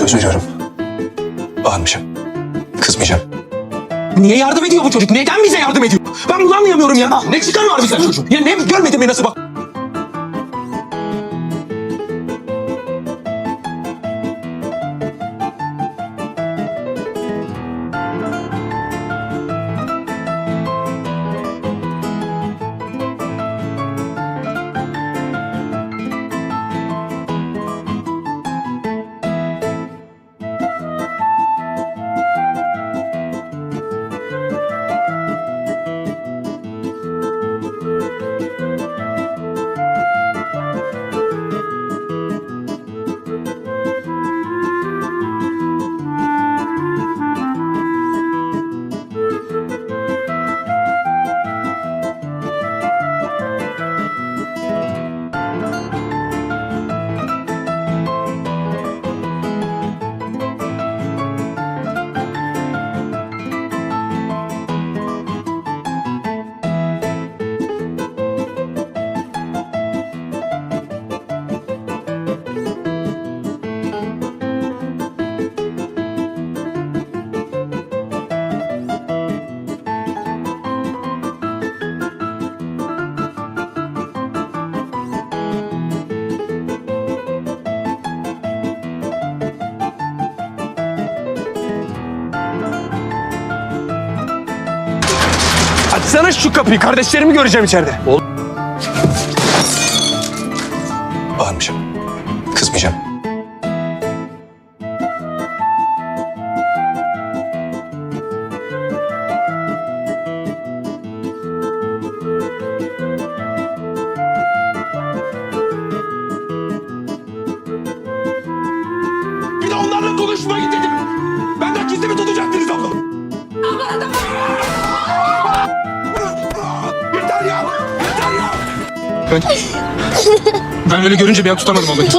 Söz veriyorum. Bağırmayacağım. Kızmayacağım. Niye yardım ediyor bu çocuk? Neden bize yardım ediyor? Ben bunu anlayamıyorum ya. Ne çıkarı var bize çocuk? Ya ne görmedin mi nasıl bak? Açsana şu kapıyı. Kardeşlerimi göreceğim içeride. Bağırmayacağım. Kızmayacağım. Bir de onlarla konuşmayın dedim. Benden gizli mi Ben... ben öyle görünce bir an tutamadım ablayı.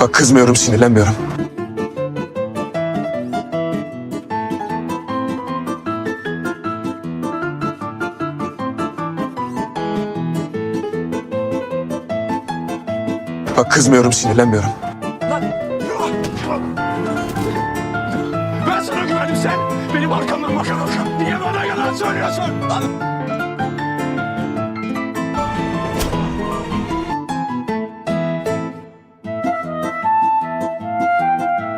Bak kızmıyorum, sinirlenmiyorum. Bak kızmıyorum, sinirlenmiyorum. Ben sana güvendim sen. Benim arkamdan baka baka. Niye bana yalan söylüyorsun?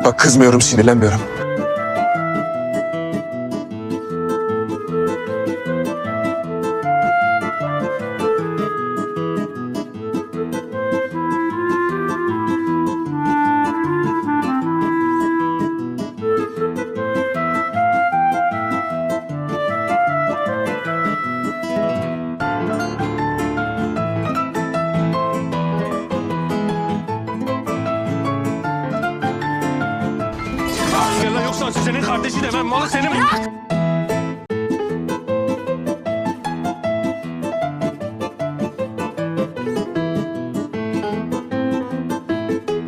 Bak kızmıyorum, sinirlenmiyorum. Yoksa senin kardeşi de ben malı senin.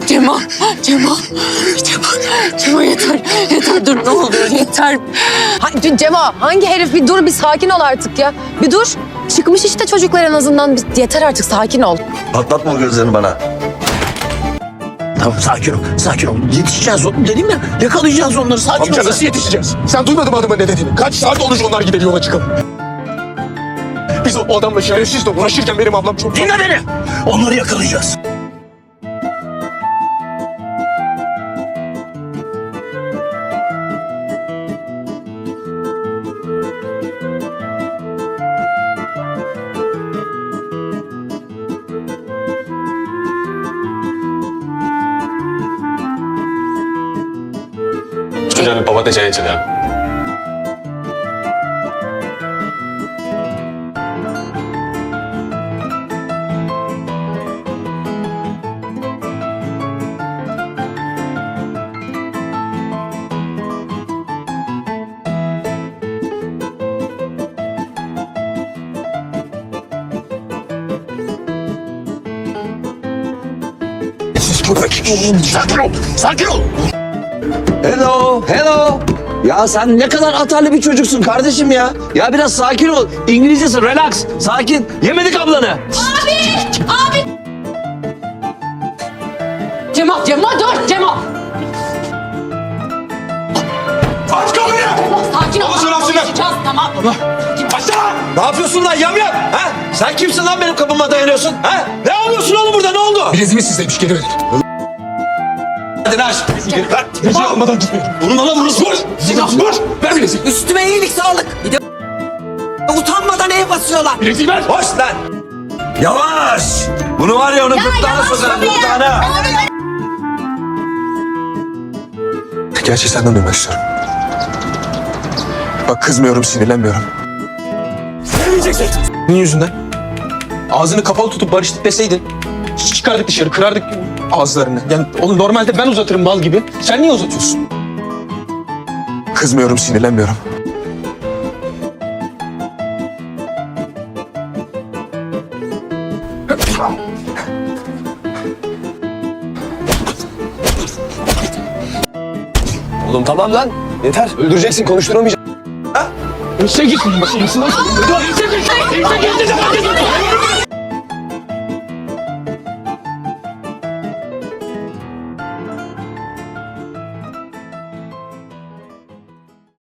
Cemal, Cemal, Cemal, Cemal yeter, yeter dur ne olur yeter. Ha, Cemo hangi herif bir dur bir sakin ol artık ya. Bir dur. Çıkmış işte çocuklar en azından. Bir- Yeter artık sakin ol. Patlatma o gözlerini bana. Tamam sakin ol, sakin ol. Yetişeceğiz dedim ya. Yakalayacağız onları sakin Amca ol. nasıl yetişeceğiz? Sen duymadın mı adamın ne dediğini? Kaç saat olmuş onlar gideli yola çıkalım. Biz o adamla şerefsizle uğraşırken benim ablam çok... Dinle beni. Onları yakalayacağız. 남자는 밥한테 자연이잖아. 사키로! 사키로! 사키로! Hello, hello. Ya sen ne kadar atarlı bir çocuksun kardeşim ya. Ya biraz sakin ol. İngilizcesi relax, sakin. Yemedik ablanı. Cemo, Cemo dur Cemo. Aç kapıyı! Sakin ol. Baba, sen hapsine. Konuşacağız, Tamam. Açsana! Ne yapıyorsun lan yamyam? Ha? Sen kimsin lan benim kapıma dayanıyorsun? Ha? Ne yapıyorsun oğlum burada? Ne oldu? Bileziğimi sizdeymiş geri verin. Hadi aç. Ver. Bileziği almadan gitmeyin. Vurma lan vurma. Vur! Vur! Ver bileziği. Üstüme iyilik sağlık. Bir de utanmadan ev basıyorlar. Bileziği ver. Hoş lan. Yavaş. Bunu var ya onun gırtlağına sokarım gırtlağına. Gerçi senden duymak istiyorum. Bak kızmıyorum, sinirlenmiyorum. Senin yüzünden. Ağzını kapalı tutup barıştık deseydin. Çıkardık dışarı, kırardık ağızlarını. Yani oğlum normalde ben uzatırım bal gibi. Sen niye uzatıyorsun? Kızmıyorum, sinirlenmiyorum. Oğlum tamam lan. Yeter. Öldüreceksin, konuşturamayacağım. Ha? İşe git. Başımısın. İşe git. İşe git.